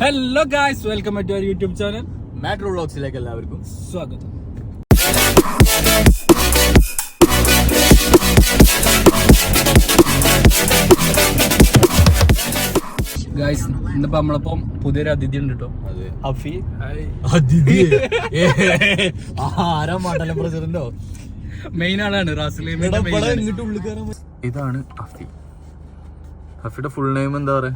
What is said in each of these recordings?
Hello guys welcome back to our YouTube channel മാട്രോ വ്ളോഗ്സിലേക്ക് എല്ലാവർക്കും സ്വാഗതം. ഗായ്സ് ഇന്നിപ്പോ നമ്മളിപ്പം പുതിയൊരു അതിഥി ഉണ്ട് കേട്ടോ ഹഫി. അതിഥി? ആരാ മണ്ഡലം പ്രസിഡന്റോ? മെയിൻ ആളാണ് ഇതാണ് അഫി ഹഫിയുടെ ഫുൾ നെയിം എന്താ പറയാ?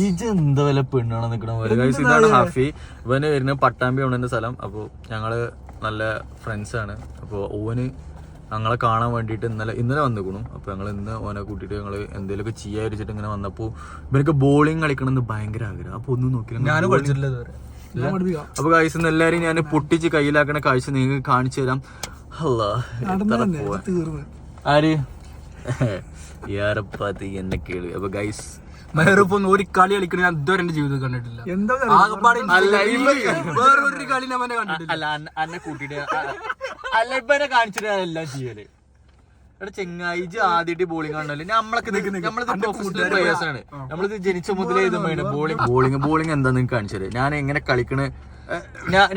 ഈ എന്താ വല്ല പെണ്ണാണ് നിക്കണ പോലെ? ഗൈസ് ഇതാണ് ഹാഫി. ഇവന് വരുന്നത് പട്ടാമ്പി ആണ് എന്റെ സ്ഥലം. അപ്പോൾ ഞങ്ങൾ നല്ല ഫ്രണ്ട്സ് ആണ്. അപ്പോൾ ഓന് ഞങ്ങളെ കാണാൻ വേണ്ടിയിട്ട് ഇന്നലെ ഇന്നലെ വന്നിക്കണു. അപ്പോൾ ഞങ്ങൾ ഇന്ന് ഓനെ കൂട്ടിട്ട് ഞങ്ങൾ എന്തെങ്കിലുമൊക്കെ ചെയ്യാ വിചാരിച്ചിട്ട് ഇങ്ങനെ വന്നപ്പോൾ ഇവനൊക്കെ ബോളിംഗ് കളിക്കണമെന്ന് ഭയങ്കര ആഗ്രഹം. അപ്പോൾ ഒന്നും നോക്കില്ല ഞാനും കളിച്ചിട്ടില്ല ഇതുവരെ. അപ്പൊ കാഴ്ച ഇന്ന് എല്ലാരും ഞാൻ പൊട്ടിച്ച് കയ്യിലാക്കണ കാഴ്ച നിങ്ങൾക്ക് കാണിച്ചു തരാം. അല്ലാ, ഏറെ. ആര്? യാരപ്പാത്തി എന്നെ കേളി. അപ്പൊ ഗൈസ് മെഹറൂപ്പ് ഒന്നും ഒരു കളി കളിക്കണ ഞാൻ ഇതുവരെ എന്റെ ജീവിതത്തിൽ കണ്ടിട്ടില്ല. ആകപ്പാടെ വേറൊരു കളി ഞാൻ അവനെ കണ്ടിട്ടില്ല. അല്ല അന്നെ കൂട്ടിട്ട് അല്ല ഇപ്പൊ എന്നെ കാണിച്ചിട്ട് എല്ലാം ചെയ്യൽ. എടാ ചെങ്ങായി ആദ്യമായിട്ട് ബോളിംഗ് കാണണല്ലേ? നമ്മളൊക്കെ ആണ്. നമ്മളിത് ജനിച്ച മുതലേ ഇത് ബോളിംഗ് ബോളിംഗ് ബോളിംഗ് എന്താ നിങ്ങൾക്ക് കാണിച്ചത്? ഞാൻ എങ്ങനെ കളിക്കണ?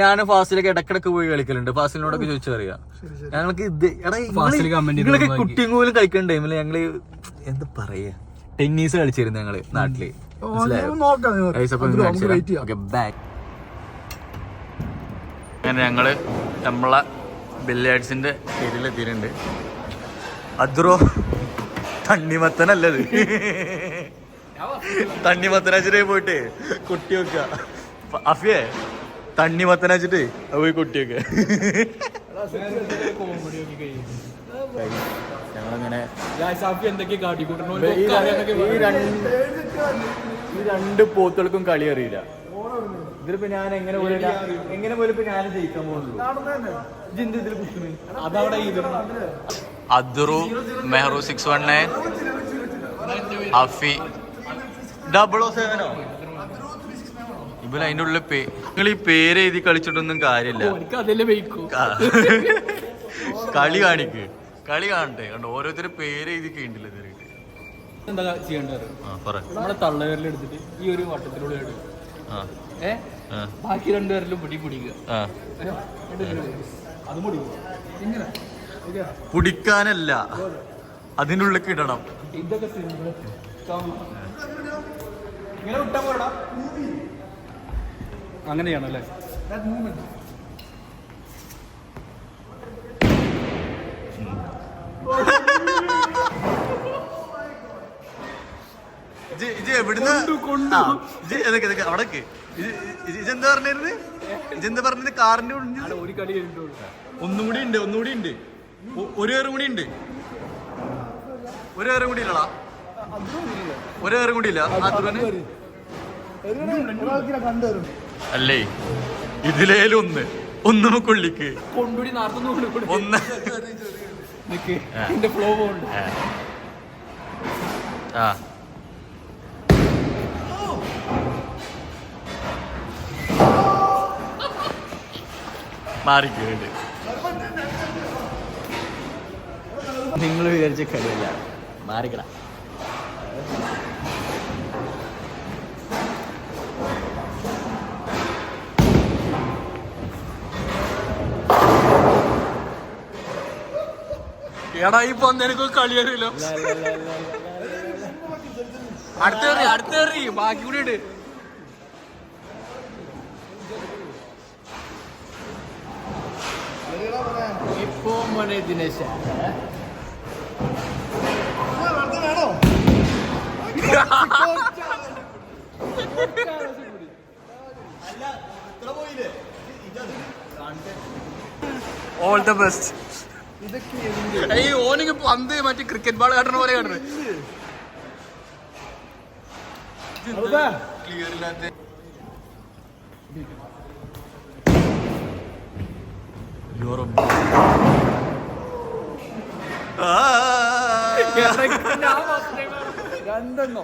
ഞാൻ ഫാസിലൊക്കെ ഇടക്കിടക്ക് പോയി കളിക്കലുണ്ട്. ഫാസിലിനോടൊക്കെ ചോദിച്ചറിയാം. ഞങ്ങൾക്ക് ഇത് എടാ കുട്ടിയും പോലും കളിക്കുന്ന ടൈമിൽ ഞങ്ങൾ എന്താ പറയാ? ടെന്നീസ് കളിച്ചിരുന്നു ഞങ്ങൾ നാട്ടിൽ. അങ്ങനെ ഞങ്ങൾ നമ്മളെ ബില്ലേഡ്സിന്റെ പേരിലെത്തിയിട്ടുണ്ട്. അദ്രോ തണ്ണിമത്തനല്ലത്. തണ്ണിമത്തനാച്ചിട്ട് പോയിട്ട് കുട്ടി വെക്ക അഫിയെ തണ്ണിമത്തനച്ചിട്ട് പോയി കുട്ടി വെക്ക ഞങ്ങളങ്ങനെ ഈ രണ്ട് ഈ രണ്ട് ഈ രണ്ട് പോത്തുകൾക്കും കളി അറിയില്ല. ഇതിലിപ്പോ ഞാൻ എങ്ങനെ പോലെ എങ്ങനെ പോലെ ഇപ്പൊ ഞാൻ ജയിക്കാൻ പോകുന്നുള്ളൂ? അദ്റു മെഹറു സിക്സ് വൺ നയൻ അഫി ഡബിൾ ഓ? സെവനോ ഇവർ അതിന്റെ ഉള്ളിൽ പേ നിങ്ങൾ ഈ പേര് എഴുതി കളിച്ചിട്ടൊന്നും കാര്യമില്ല. എനിക്ക് അതിലെ വെയിക്കൂ കളി കാണിക്ക്. കളി കാണട്ടെ കണ്ടോ? ഓരോരുത്തര് പേര് എഴുതി കഴിയണ്ടില്ല ഇതുവരെയായിട്ട്. എന്താ ചെയ്യേണ്ടത്? ആ പറ. നമ്മളെ തള്ളവരിൽ എടുത്തിട്ട് ഈ ഒരു വട്ടത്തിലൂടെ എടുക്കും ആ. ഏ? ആ. ബാക്കി രണ്ടുപേരിലും പിടി പിടിക്കുക. ആ. ഏ? അത് ഇങ്ങനെ. ഇതാ. കുടിക്കാനല്ല അതിനുള്ളിൽ കിടണം ഇതൊക്കെ സിമ്പിൾ ഇങ്ങനെ വിട്ടാ പോടാ അങ്ങനെയാണല്ലേ? ഇജ്ജ് എവിടുന്ന് ഇതൊക്കെ ഇതൊക്കെ അവിടേക്ക് ഇതെന്താ പറഞ്ഞിരുന്നത് ഇജെന്താ പറഞ്ഞത് കാറിന്റെ ഉള്ളിൽ ഒരു കളി കഴിഞ്ഞിട്ടുള്ളൂ ഒന്നും കൂടി ഉണ്ട് ഒന്നും കൂടി ഉണ്ട് ഒരു ഏറും കൂടി ഉണ്ട് ഒരു ഏറും കൂടി ഇല്ലടാ ഒരു ഏറും കൂടി ഇല്ല അല്ലേ ഇതിലേലും ഒന്ന് ഒന്ന് കൊള്ളിക്ക് കൊണ്ടുകൂടി നാർത്തുനിന്ന് ഒന്ന് ഫ്ലോ പോകുന്നുണ്ട് ആ മാറിക്കേണ്ട് നിങ്ങൾ വിചാരിച്ച കഴിയില്ല മാറിക്കട എടാ ഈ പന്ത് എനിക്ക് കളി അറിയില്ലോ. അടുത്തേറി അടുത്തേറി. ബാക്കി കൂടി ഇട്. ഇപ്പോ മോനെ ദിനേശ ഓൾ ദ ബെസ്റ്റ് ഈ ഓനിക്ക് പന്ത് മറ്റേ ക്രിക്കറ്റ് ബാൾ കാട്ടണ പോലെ കാട്ടണ. ക്ലിയർ ഇല്ലാത്ത യൂറോപ്പ് രണ്ടെണ്ണോ?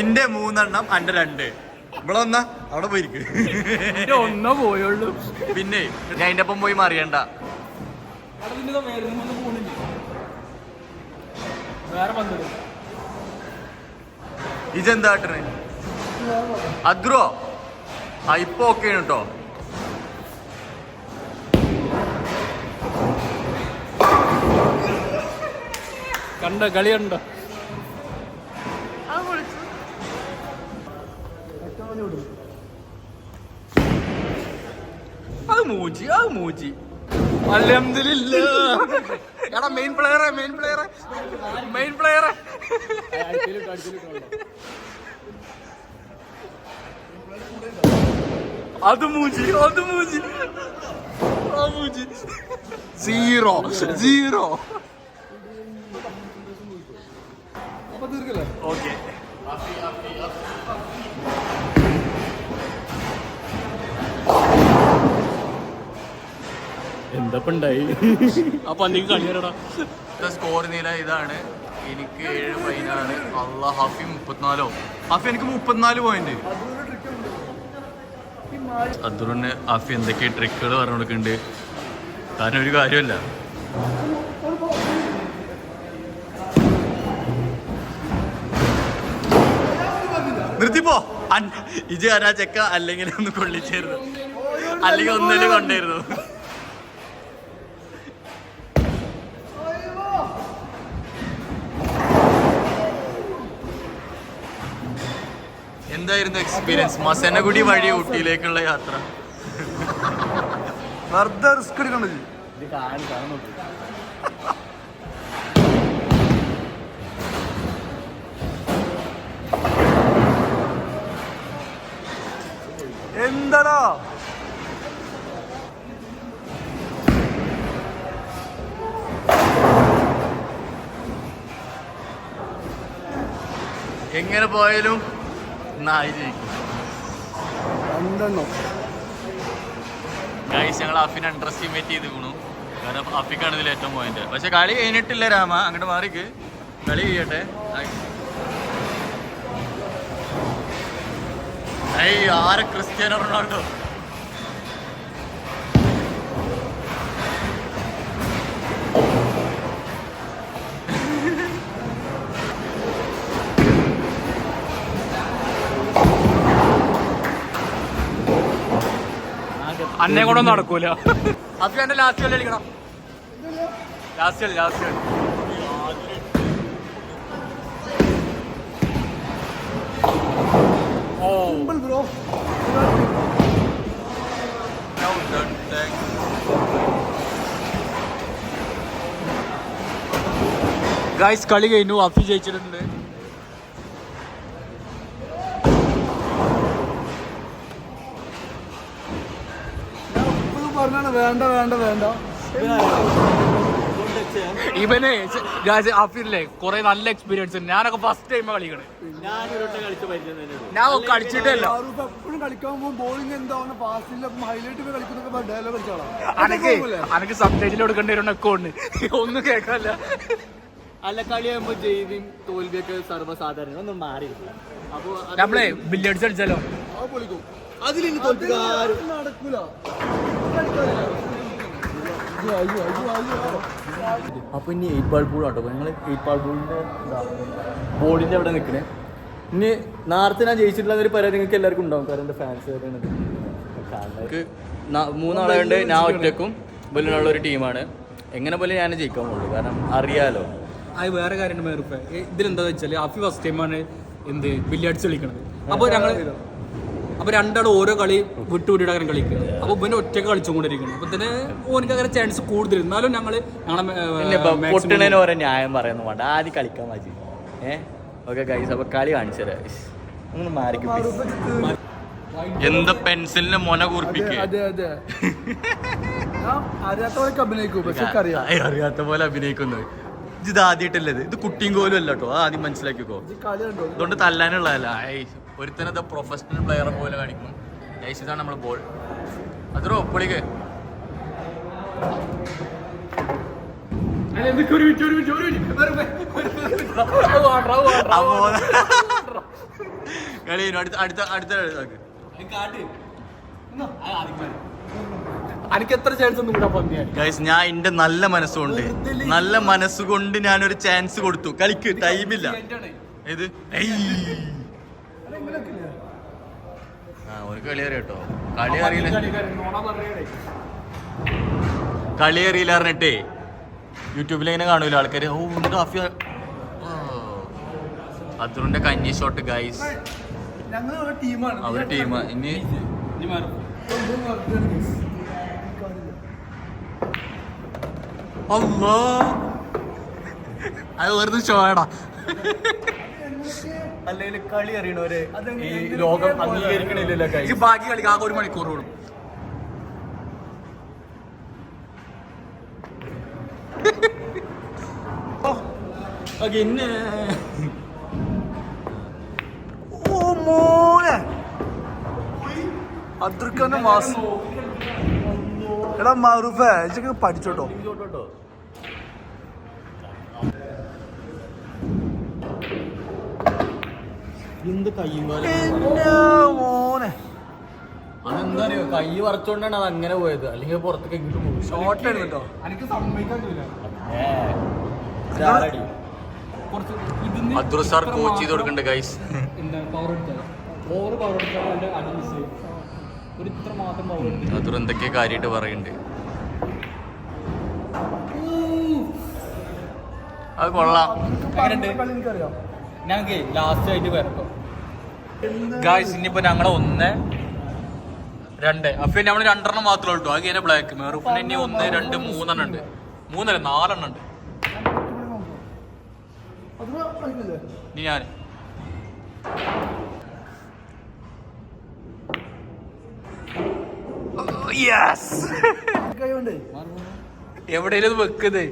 എന്റെ മൂന്നെണ്ണം അന്റെ രണ്ട്. ഇവിടെ വന്നാ അവിടെ പോയിരിക്കും. ഒന്നോ പോയുള്ളൂ. പിന്നെ ഞാൻ അതിന്റെ ഒപ്പം പോയി മറിയണ്ട. വേറെ ഇതെന്താ ട്രെയിൻ അഗ്രോ? ആ ഇപ്പൊ ഓക്കെ കേട്ടോ കണ്ട കളി കണ്ടോ? അത് മൂച്ചി അത് മൂച്ചി അലഹമില്ല എടാ മെയിൻ പ്ലെയറെ മെയിൻ പ്ലെയറെ മെയിൻ പ്ലെയറെ അത് മൂജി അത് മൂജി മൂജി സീറോ സീറോ ഓക്കെ എന്തപ്പ ഉണ്ടായി അപ്പൊ അന്റേക്ക് കളി സ്കോർ നില ഇതാണ്. എനിക്ക് ഏഴ് ഫൈനാണ് അള്ളാ ഹഫി മുപ്പത്തിനാലോ? ഹഫി എനിക്ക് മുപ്പത്തിനാല് പോയിന്റ് അതുകൊണ്ട് ഹഫി എന്തൊക്കെ ട്രിക്കുകൾ പറഞ്ഞു കൊടുക്കുന്നുണ്ട് കാരണം ഒരു കാര്യമല്ല നിർത്തിപ്പോ. ഇജ് ആരാ ചെക്ക? അല്ലെങ്കിൽ ഒന്ന് കൊള്ളിച്ചായിരുന്നു അല്ലെങ്കിൽ ഒന്നിലും കൊണ്ടായിരുന്നു എന്തായിരുന്നു എക്സ്പീരിയൻസ് മസനഗുഡി വഴി ഊട്ടിയിലേക്കുള്ള യാത്ര. വെറുതെ റിസ്ക് എടുക്കണ്ടത് എന്താടാ? എങ്ങനെ പോയാലും രണ്ടെണ്ണം ഗൈസ് ഞങ്ങൾ അഫിനെ അണ്ടർ എസ്റ്റിമേറ്റ് ചെയ്ത് ഗുണു കാരണം അഫിക്കാണ് ഇതിൽ ഏറ്റവും പോയിന്റ് പക്ഷെ കളി കഴിഞ്ഞിട്ടില്ല രാമ. അങ്ങോട്ട് മാറിക്ക്. കളി ചെയ്യട്ടെ ഐ ആരെ ക്രിസ്ത്യാനോ റൊണാൾഡോ? അന്നെ കൂടെ നടക്കൂല. അപ്പൊ എന്റെ ലാസ്റ്റ് കളി കളിക്കണം. ലാസ്റ്റ് കളി ലാസ്റ്റ് കളി ഓ. ബ്രോ ഗൈസ് കളി കഴിഞ്ഞു. അഫി ജയിച്ചിട്ടുണ്ട്. വേണ്ട വേണ്ട വേണ്ട. ഇവനെ ഗൈസ് കൊറേ കുറെ നല്ല എക്സ്പീരിയൻസ് ഞാനൊക്കെ ഫസ്റ്റ് ടൈം കളിക്കണേ. ഞാൻ കളിച്ചിട്ടല്ല അനക്ക് അനക്ക് സബ്ടൈറ്റിൽ കൊടുക്കേണ്ടി വരുന്ന ഒക്കെ ഉണ്ട്. ഒന്നും കേൾക്കാല്ല അല്ല കളിയാകുമ്പോ ജയിലും തോൽവിയൊക്കെ സർവസാധാരണ. ഒന്നും മാറി അപ്പൊ നമ്മളെ ബില്ലടിച്ചടിച്ചാലോ കളിച്ചാലോ? ആ പൊളിക്കും. അതിലിനി നടക്കൂല. അപ്പൊ ഇനി എയ്റ്റ് ബാൾ പൂൾ ആട്ടോ. നിങ്ങൾ എയ്റ്റ് ബാൾ പൂളിന്റെ ബോർഡിന്റെ അവിടെ നിൽക്കണേ ഇനി നേരത്തെ ഞാൻ ജയിച്ചിട്ടുള്ള ഒരു പരാതി നിങ്ങൾക്ക് എല്ലാവർക്കും ഉണ്ടാവും. കാരണം എന്റെ ഫാൻസ് മൂന്നാളെ കൊണ്ട് ഞാൻ ഒറ്റക്കും ബലിനുള്ള ഒരു ടീമാണ്. എങ്ങനെ പോലെ ഞാൻ ജയിക്കാൻ പോകുള്ളൂ? കാരണം അറിയാലോ. അത് വേറെ കാര്യം ഇതിലെന്താ വെച്ചാൽ അഫി ഫസ്റ്റ് ടൈമാണ് എന്ത് ബില്ലിയഡ്സ് കളിക്കണത് അപ്പോൾ ഞങ്ങൾ അപ്പോൾ രണ്ടാളും ഓരോ കളി വിട്ടുവിട്ടിട്ട് അങ്ങനെ കളിക്കുന്നത് അപ്പോൾ ഇവന് ഒറ്റയ്ക്ക് കളിച്ചുകൊണ്ടിരിക്കുന്നു അപ്പോൾ തന്നെ ഓനിക്ക് അങ്ങനെ ചാൻസ് കൂടുതൽ. എന്നാലും ഞങ്ങൾ ഞങ്ങളെ ഓരോ ന്യായം പറയുന്നു. വേണ്ട ആദ്യം കളിക്കാൻ മതി. ഏ? ഓക്കെ ഗൈസ് അപ്പൊ കളി കാണിച്ചു തരാം. ഒന്ന് മാറിക്കും എന്താ പെൻസിലിന് മൊന കൂർപ്പിക്കുക അറിയാത്ത പോലെ അഭിനയിക്കുന്നത് ഇത് ആദ്യമായിട്ടല്ലത് ഇത് കുട്ടിയും കോലും അല്ല കേട്ടോ. ആദ്യം മനസ്സിലാക്കിക്കോ. അതുകൊണ്ട് തല്ലാനുള്ളതല്ല. ഒരുത്തനത് പ്രൊഫഷണൽ പ്ലെയറെ പോലെ കാണിക്കും ഐസ് ഇതാണ് നമ്മുടെ ബോൾ അതോ ഒപ്പളിക്ക് കളി. അടുത്ത അടുത്ത അടുത്ത ഇതാക്ക്. എനിക്ക് എത്ര ചാൻസ് ഒന്നും കൂടെ പന്തിയാണ് ഗൈസ് ഞാൻ എന്റെ നല്ല മനസ്സുകൊണ്ട് നല്ല മനസ്സുകൊണ്ട് ഞാൻ ഒരു ചാൻസ് കൊടുത്തു. കളിക്ക് ടൈമില്ല ഇത് ഒരു കളി അറിയാം കേട്ടോ കളി അറിയില്ല. കളി അറിയില്ല പറഞ്ഞിട്ടേ. യൂട്യൂബിൽ ഇങ്ങനെ കാണൂല ആൾക്കാര്? ഓ കാഫി അതുകൊണ്ട് കഞ്ഞി ഷോട്ട് ഗൈസ് ടീമാണ് അവർ ടീം ഇനി അല്ലാ അത് വെറുതെ ഷോയടാ അല്ലെങ്കിൽ കളി അറിയണവരെ ഈ ലോകം അംഗീകരിക്കണില്ലല്ലോ. ഈ ബാക്കി കളിക്ക് ആകെ ഒരു മണിക്കൂർ കൂടും ഇന്ന് ഓ മോനെ. അത്രക്കന്നെ മാസം. എടാ മറുഫേ ഇതൊക്കെ പഠിച്ചോട്ടോ. എന്ത് കയ്യും കാലും? മോനെ. അതെന്താ അറിയോ കൈ വറച്ചോണ്ടാണ് അത് അങ്ങനെ പോയത്. അല്ലെങ്കിൽ പുറത്തേക്ക് എങ്ങോട്ട് പോകും ഷോർട്ട് കേട്ടോ. എനിക്ക് സമ്മതിക്കാൻ അദ്രു സാർ കോച്ച് ചെയ്ത് കൊടുക്കണ്ട ഗൈസ് പവർ എടുത്താൽ പവർ പവർ എടുത്താൽ എന്തൊക്കെ കാര്യമായിട്ട് പറയുന്നുണ്ട്. അത് കൊള്ളാം. ഞങ്ങൾക്ക് ലാസ്റ്റ് ആയിട്ട് വരട്ടോ. ഗായ്സ് ഇനിയിപ്പോ ഞങ്ങളെ ഒന്ന് രണ്ട്. അപ്പൊ നമ്മൾ രണ്ടെണ്ണം മാത്രമേ ഉള്ളൂ. അത് കഴിഞ്ഞ ബ്ലാക്ക് പിന്നെ ഇനി ഒന്ന് രണ്ട് മൂന്നെണ്ണം ഉണ്ട്. മൂന്നല്ല നാലെണ്ണം ഉണ്ട്. ഇനി ഞാൻ oh എവിടെയും വെക്കുന്നത്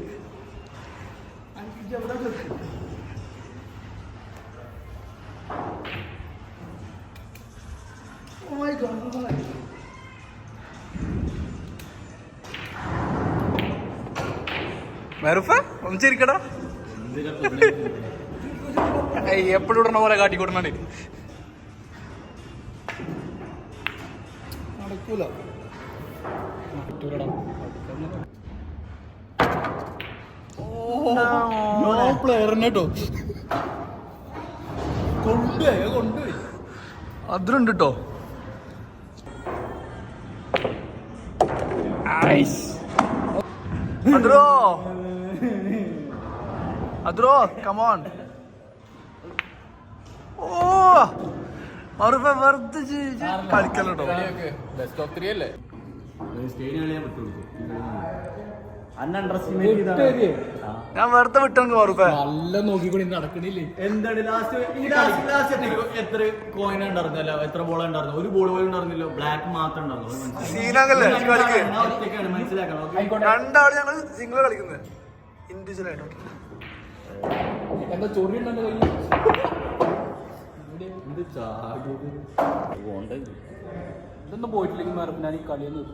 മെറുഫ ഒന്ന് ചിരിക്കടാ എപ്പോഴും ഇടണ പോലെ കാട്ടിക്കൊടുന്നാണ് നടക്കൂല. പ്ലെയറിനെ കേട്ടോ കൊണ്ടുപോയി കൊണ്ടുപോയി. അതിലുണ്ട് കേട്ടോ അദ്രോ അദ്രോ കമോൺ ഓ മറുപടി വെറുതെ കളിക്കല്ലോ ബെസ്റ്റ് ഓഫ് ത്രീ അല്ലേ? ഞാൻ വെറുതെ വിട്ടെങ്കിൽ മറുപ നല്ല നോക്കിക്കൂടി നടക്കണില്ലേ? എന്താണ് ലാസ്റ്റ് ഈ ലാസ്റ്റ് എത്ര കോയിൻ ഉണ്ടായിരുന്നല്ല? എത്ര ബോൾ ഉണ്ടായിരുന്നു? ഒരു ബോൾ പോലും ഉണ്ടായിരുന്നില്ല. ബ്ലാക്ക് മാത്രം ഉണ്ടായിരുന്നു. മനസ്സിലാക്കണം. ഞങ്ങൾ സിംഗിൾ കളിക്കുന്നത് ഇൻഡിവിജ്വൽ ആയിട്ട്. എന്താ ചൊറി ഉണ്ടല്ലോ കയ്യിൽ? ഇതൊന്നും പോയിട്ടില്ലെങ്കിൽ മാറും ഞാൻ ഈ കളിയൊന്നും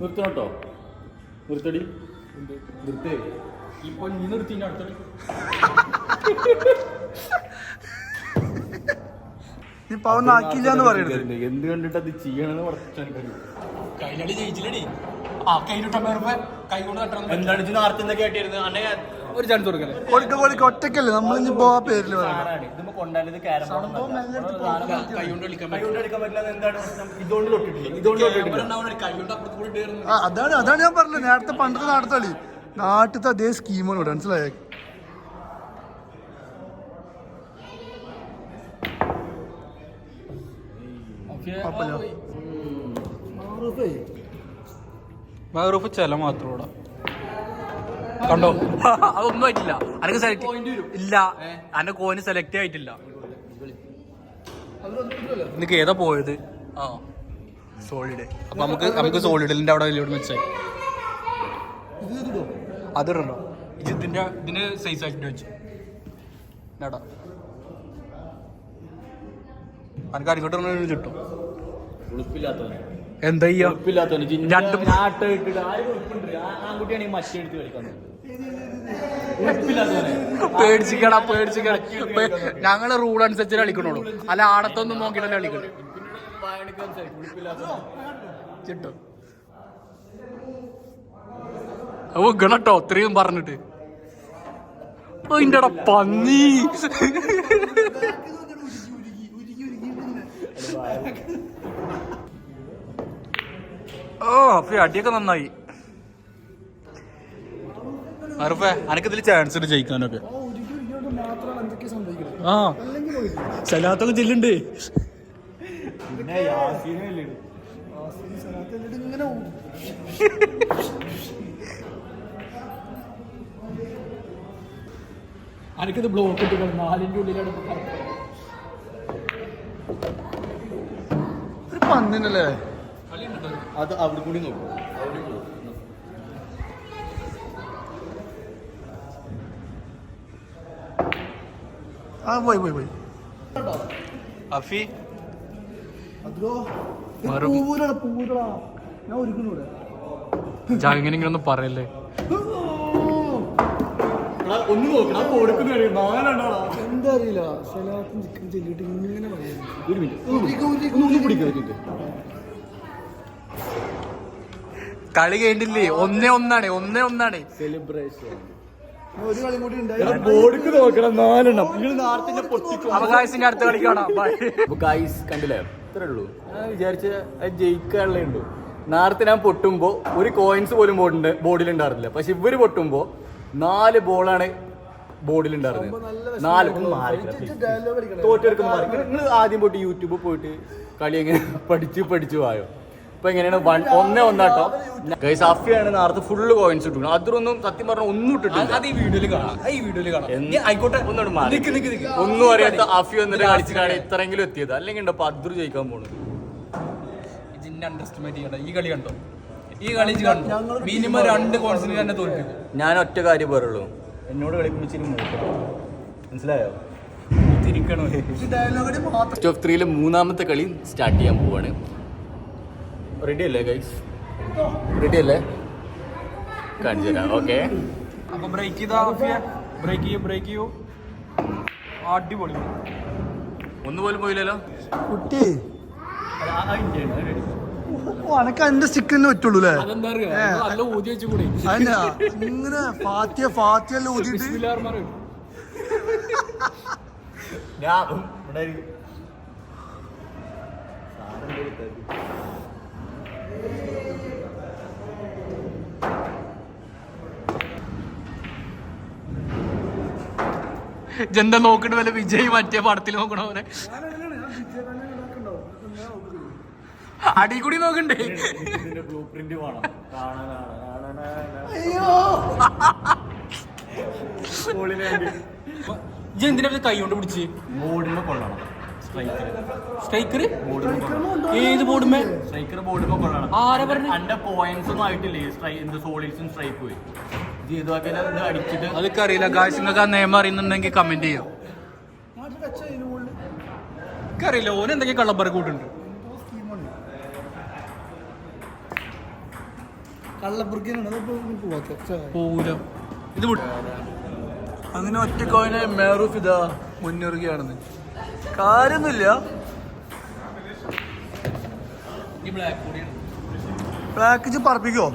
നിർത്തണട്ടോ? നിർത്തടി. നിർത്തേ. ഇപ്പൊ നീ നിർത്തി അടുത്തടി അടുത്ത നീ പവൻ ആക്കിയില്ല എന്ന് എന്ത് കണ്ടിട്ട് അത് ചെയ്യണമെന്ന് കുറച്ച് കൈലടി ജയിച്ചില്ലടി. ആ കൈ കൊണ്ട് തട്ടണം. എന്താണ് എന്തൊക്കെ കേട്ടിരുന്നത്? അന്നെ ഒരു ചാൻസ് കൊടുക്കല്ലേ? കൊടുക്ക കൊടുക്ക. ഒറ്റക്കല്ലേ ആ കൂടി ഇട്ടായിരുന്നു ആ, അതാണ് അതാണ് ഞാൻ പറഞ്ഞത്. നേരത്തെ പണ്ടത്തെ നാട്ടത്തെ കളി നാട്ടിലത്തെ അതേ സ്കീമാണ് ഇവിടെ. മനസ്സിലായേ? മഹറൂഫ് ചില മാത്രം കണ്ടോ? അതൊന്നും ആയിട്ടില്ല. അനക്ക് സെലക്ട് ഇല്ല. അന്റെ കോന് സെലക്ട് ആയിട്ടില്ല. നിനക്ക് ഏതാ പോയത്? ആ. സോളിഡ് അപ്പൊ നമുക്ക് നമുക്ക് സോളിഡിന്റെ അവിടെ വലിയ മെച്ചായി അതിടണോ? ഇത് ഇതിന്റെ ഇതിന് സൈസ് ആക്കിട്ട് വെച്ചു. നേടാ അനക്ക് അടിക്കോട്ട് കിട്ടും ഉളുപ്പില്ലാത്തവന്. എന്താ ചെയ്യാ? രണ്ടും- പേടിച്ചിക്കട പേടിച്ചിക്കട. ഞങ്ങൾ റൂൾ അനുസരിച്ച് കളിക്കണുള്ളൂ. അല്ല ആടത്തൊന്നും നോക്കിയിട്ടല്ലേ കളിക്കണു. ചിട്ടോ. ഓ ഗണട്ടോ ഇത്രയും പറഞ്ഞിട്ട്. ഓ ഇന്റെടാ പന്നി. ഓ അപ്പൊ അടിയൊക്കെ നന്നായി. അറുപ്പേ അനക്കതിൽ ചാൻസ് ഉണ്ട് ജയിക്കാനൊക്കെ. ആ. സലാത്തൊക്കെ ചെല്ലുണ്ട്. അനക്കിത് ബ്ലോക്ക് ഇട്ട് നാലിന്റെ ഉള്ളിലാണ് ഒരു പന്നിനല്ലേ? അത് അവിടെ കൂടി നോക്കും. ആ പോയി പോയി പോയി. അഫി? ജാങ്ങനെ ഇങ്ങനെ ഒന്നും പറയല്ലേ? ഒന്ന് നോക്കണം കൊടുക്കുന്ന എന്താ അറിയില്ല. ചെല്ലിട്ട് ഇങ്ങനെ പറയുന്നു. ഒരു മിനിറ്റ്. കളി കഴിഞ്ഞില്ലേ ഒന്നേ ഒന്നാണ് ഒന്നേ ഒന്നാണ്. സെലിബ്രേഷൻ ഒരു കളി കൂടി ബോർഡിക്ക് നോക്കണം നാലെണ്ണം. നിങ്ങൾ നാർത്തിന്റെ പൊട്ടിക്കും. അവകാശത്തിന്റെ അടുത്ത കളി കാണാം. ബൈ ഗൈസ് കണ്ടില്ലേ? ഇത്രേ ഉള്ളൂ. ഞാൻ വിചാരിച്ച അത് ജയിക്കാനുള്ളേ ഉള്ളൂ. നേരത്തെ ഞാൻ പൊട്ടുമ്പോ ഒരു കോയിൻസ് പോലും ബോർഡിന്റെ ബോർഡിൽ ഉണ്ടായിരുന്നില്ല. പക്ഷെ ഇവർ പൊട്ടുമ്പോ നാല് ബോളാണ് ബോർഡിൽ ഉണ്ടായിരുന്നത്. നാല് തോറ്റെടുക്കുന്ന നിങ്ങൾ ആദ്യം പോയിട്ട് യൂട്യൂബിൽ പോയിട്ട് കളി എങ്ങനെ പഠിച്ച് പഠിച്ചു പോയോ ഇപ്പൊ എങ്ങനെയാണ്? വൺ ഒന്നേ ഒന്നാട്ടോ. ഗൈസ് അഫിയാണ് നേരത്തെ ഫുള്ള് കോയിൻസ് ഇട്ടു അതൊന്നും സത്യം പറഞ്ഞ ഒന്നും ഇട്ടിട്ടില്ല. അത് ഈ വീഡിയോയിൽ കാണാം. ഈ വീഡിയോയിൽ കാണാം. ആയിക്കോട്ടെ. ഒന്നും മാറി. നിക്ക് നിക്ക് നിക്ക്. ഒന്നും അറിയാത്ത അഫി വന്നിട്ട് കളിച്ചിട്ടാണ് ഇത്രയെങ്കിലും എത്തിയത്. അല്ലെങ്കിൽ ഉണ്ടോ? അപ്പൊ അദ്രു ജയിക്കാൻ പോണത്. ഇതിന്റെ അണ്ടർസ്റ്റിമേറ്റ് ചെയ്യണ്ട. ഈ കളി കണ്ടോ? ഈ കളി കണ്ടോ? മിനിമം രണ്ട് കോൺസിന് തന്നെ തോൽപ്പിക്കും. ഞാൻ ഒറ്റ കാര്യം പറയുള്ളൂ. എന്നോട് മൂക്കണം മനസ്സിലായോ? തിരിക്കണോ ഡയലോഗിന് മാത്രം ഫസ്റ്റ് ഓഫ് ത്രീയിലെ മൂന്നാമത്തെ കളി സ്റ്റാർട്ട് ചെയ്യാൻ പോവാണ്. റെഡി അല്ലേ ഗൈസ് റെഡി അല്ലേ? കാണിച്ചു തരാം ഓക്കെ അപ്പൊ ബ്രേക്ക് ചെയ്താ ബ്രേക്ക് ചെയ്യൂ ബ്രേക്ക് ചെയ്യൂ. അടിപൊളി. ഒന്നുപോലും പോയില്ലല്ലോ? കുട്ടി. അനക്ക് എന്റെ സ്റ്റിക്കന്നെ പറ്റുള്ളൂ അല്ലേ? ഇങ്ങനെ ഫാത്തിയ ഫാത്തിയ റഹീം. ഞാൻ ഇവിടെ നോക്കിട്ട് വല്ല വിജയ് മറ്റേ പടത്തിൽ നോക്കണ പോലെ അടി കൂടി നോക്കണ്ടേ എന്തിനാ ഇത് കൈ കൊണ്ട് പിടിച്ച്? മോഡിനെ കൊള്ളണം സ്ട്രൈക്കർ. ഏത് ബോർഡുമേ? സ്ട്രൈക്കർ കൊള്ളണം ആരെ പറഞ്ഞു? അന്റെ പോയിന്റ്സ് ഒന്നും ആയിട്ടില്ലേ? സ്ട്രൈ- എന്ത് സോളിഡ്സും സ്ട്രൈക്ക് പോയി അതൊക്കെ അറിയില്ല. ഗായ്സ് നിങ്ങൾക്ക് ആ നിയമം അറിയുന്നുണ്ടെങ്കിൽ കമന്റ് ചെയ്യാം. എനിക്കറിയില്ല ഓൻ എന്തൊക്കെ കള്ളപ്പറ കൂട്ടുണ്ട്? പോകൂല ഇത്. അങ്ങനെ ഒറ്റ കോയിനെ മേറൂഫ് ഇതാ മുന്നേറുകയാണെന്ന്. കാര്യമൊന്നുമില്ല. ഈ ബ്ലാക്ക് പറപ്പിക്കോ?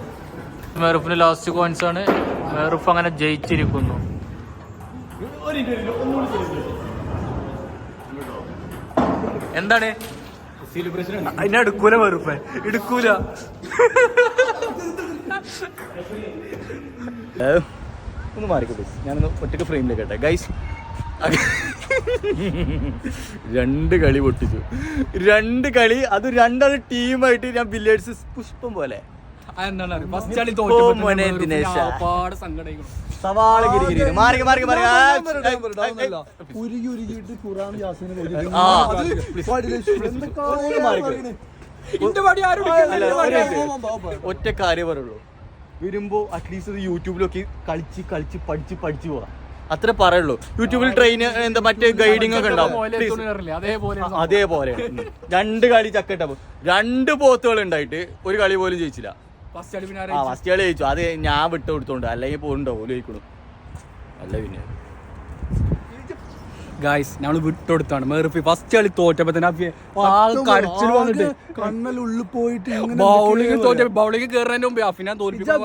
മെറുഫിന് ലാസ്റ്റ് കോയിൻസ് ആണ്. മെറുഫ് അങ്ങനെ ജയിച്ചിരിക്കുന്നു. എന്താണ്? സെലിബ്രേഷൻ അതിനെ എടുക്കൂല മെറുഫ് എടുക്കൂല. ഒന്ന് മാറിക്കോട്ടെ ഞാനൊന്ന് ഒറ്റയ്ക്ക് ഫ്രെയിമിലേക്ക് കേട്ടെ. ഗൈസ് രണ്ട് കളി പൊട്ടിച്ചു രണ്ട് കളി അത് രണ്ടത് ടീമായിട്ട് ഞാൻ ബില്ലേഴ്സ് പുഷ്പം പോലെ സവാള ഉരുകി ഉരുകിയിട്ട് ഖുറാൻ ഒറ്റ കാര്യം പറയുള്ളൂ വരുമ്പോ അറ്റ്ലീസ്റ്റ് യൂട്യൂബിലൊക്കെ കളിച്ച് കളിച്ച് പഠിച്ച് പഠിച്ചു പോവാം അത്ര പറയുള്ളൂ. യൂട്യൂബിൽ ട്രെയിൻ എന്താ മറ്റേ ഗൈഡിങ് ഒക്കെ ഉണ്ടാവും. അതേപോലെ രണ്ട് കളി ചക്കട്ടപ്പോ രണ്ട് പോത്തുകൾ ഉണ്ടായിട്ട് ഒരു കളി പോലും ജയിച്ചില്ല. ഫസ്റ്റ് കളി ജയിച്ചു. അത് ഞാൻ വിട്ട് കൊടുത്തോണ്ട് അല്ലെങ്കിൽ പോകണ്ടോ ഓൽ ജയിക്കണു. അല്ല പിന്നെ. ഗായ്സ് ഞങ്ങൾ വിട്ടുകൊടുത്താണ് മേറിപ്പി ഫസ്റ്റ് കളി തോറ്റപ്പോ തന്നെ കരച്ചിൽ വന്നിട്ട്. കണ്ണൽ ഉള്ളിൽ പോയിട്ട് ബൗളിംഗ് തോറ്റ ബൗളിംഗ് കയറുന്നതിന് മുമ്പേ അഫിനെ ഇജ്ജ് തോൽപ്പിക്കാൻ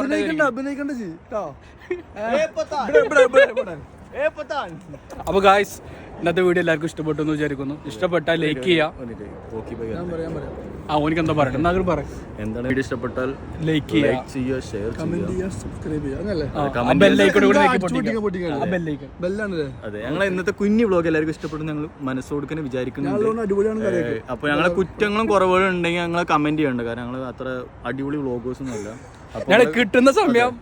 അഭിനയിക്കണ്ട അഭിനയിക്കണ്ട ചെയ് കേട്ടോ അപ്പൊ ഗായ്സ് ഇന്നത്തെ വീഡിയോ എല്ലാവർക്കും ഇഷ്ടപ്പെട്ടു എന്ന് വിചാരിക്കുന്നു. ഇഷ്ടപ്പെട്ടാൽ ലൈക്ക് ചെയ്യാം. ഓക്കെ ബൈ ഞാൻ പറയാൻ പറയാം ആ ഓനിക്ക് എന്താ പറയട്ടെ എന്നാ പറയാം. എന്താണ് വീഡിയോ ഇഷ്ടപ്പെട്ടാൽ ലൈക്ക് ചെയ്യാം. ലൈക്ക് ചെയ്യുക ഷെയർ കമന്റ് ചെയ്യാ സബ്സ്ക്രൈബ് ചെയ്യാ. ബെൽ ബെല്ലൈക്കോട് കൂടി എന്താ ഞെക്കി അടിച്ചു ബെൽ ഐക്കൺ ആ ബെല്ലൈക്കൺ ബെല്ലാണല്ലേ? അതെ ഞങ്ങൾ ഇന്നത്തെ കുഞ്ഞു വ്ളോഗ് എല്ലാവർക്കും ഇഷ്ടപ്പെട്ടു ഞങ്ങൾ മനസ്സോടുക്കനെ വിചാരിക്കുന്നുണ്ട്. ഞങ്ങളോട് അടിപൊളിയാണ് കറിയൊക്കെ ഏഹ് അപ്പൊ ഞങ്ങളെ കുറ്റങ്ങളും കുറവുകളും ഉണ്ടെങ്കിൽ ഞങ്ങൾ കമന്റ് ചെയ്യണ്ട. കാരണം ഞങ്ങൾ അത്ര അടിപൊളി വ്ളോഗേഴ്സ് ഒന്നും അല്ല. ഞങ്ങൾ കിട്ടുന്ന സമയം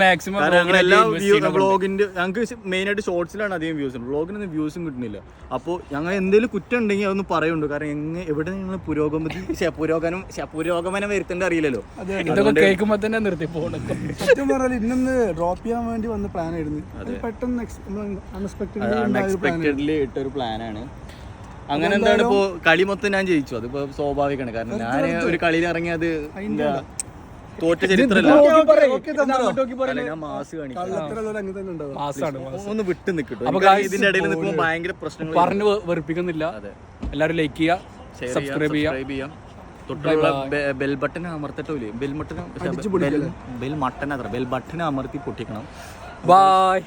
മാക്സിമം വ്ളോഗിന്റെ ഞങ്ങൾക്ക് മെയിൻ ആയിട്ട് ഷോർട്സിലാണ് അധികം വ്യൂസ് ബ്ലോഗിനൊന്നും വ്യൂസും കിട്ടുന്നില്ല. അപ്പോൾ ഞങ്ങൾ എന്തെങ്കിലും കുറ്റം ഉണ്ടെങ്കിൽ അതൊന്ന് പറയുന്നുണ്ട്. കാരണം എങ്ങനെ എവിടെ നിങ്ങൾ പുരോഗമതി പുരോഗമനം പുരോഗമനം വരുത്തേണ്ട അറിയില്ലല്ലോ. ഇതൊക്കെ കേൾക്കുമ്പോ തന്നെ നിർത്തി പോകണം. സത്യം പറഞ്ഞാൽ ഇന്നൊന്ന് ഡ്രോപ്പ് ചെയ്യാൻ വേണ്ടി വന്ന പ്ലാൻ ആയിരുന്നു. പെട്ടെന്ന് അൺഎക്സ്പെക്ടഡ്ലി ഇട്ടൊരു പ്ലാനാണ് അങ്ങനെ എന്താണ് ഇപ്പോ കളി മൊത്തം ഞാൻ ജയിച്ചു. അതിപ്പോ സ്വാഭാവികമാണ്. കാരണം ഞാൻ ഒരു കളിയിൽ ഇറങ്ങിയത് എന്താ, തോറ്റ ചരിത്രമല്ല. ഞാൻ മാസ് കാണിക്കാം. ഒന്ന് വിട്ട് നിൽക്കട്ടോ. ഇതിന്റെ ഇടയിൽ നിൽക്കുമ്പോൾ ഭയങ്കര പ്രശ്നങ്ങൾ പറഞ്ഞു വെറുപ്പിക്കുന്നില്ല. എല്ലാവരും ലൈക്ക് ചെയ്യുക ഷെയർ സബ്സ്ക്രൈബ് ചെയ്യുക. സബ്സ്ക്രൈബ് ചെയ്യാം തൊട്ടുള്ള ബെൽ ബട്ടൺ അമർത്തട്ടോ ബെൽ ബട്ടൺ ബെൽ മട്ടൻ അത്ര ബെൽ ബട്ടൺ അമർത്തി പൊട്ടിക്കണം. ബൈ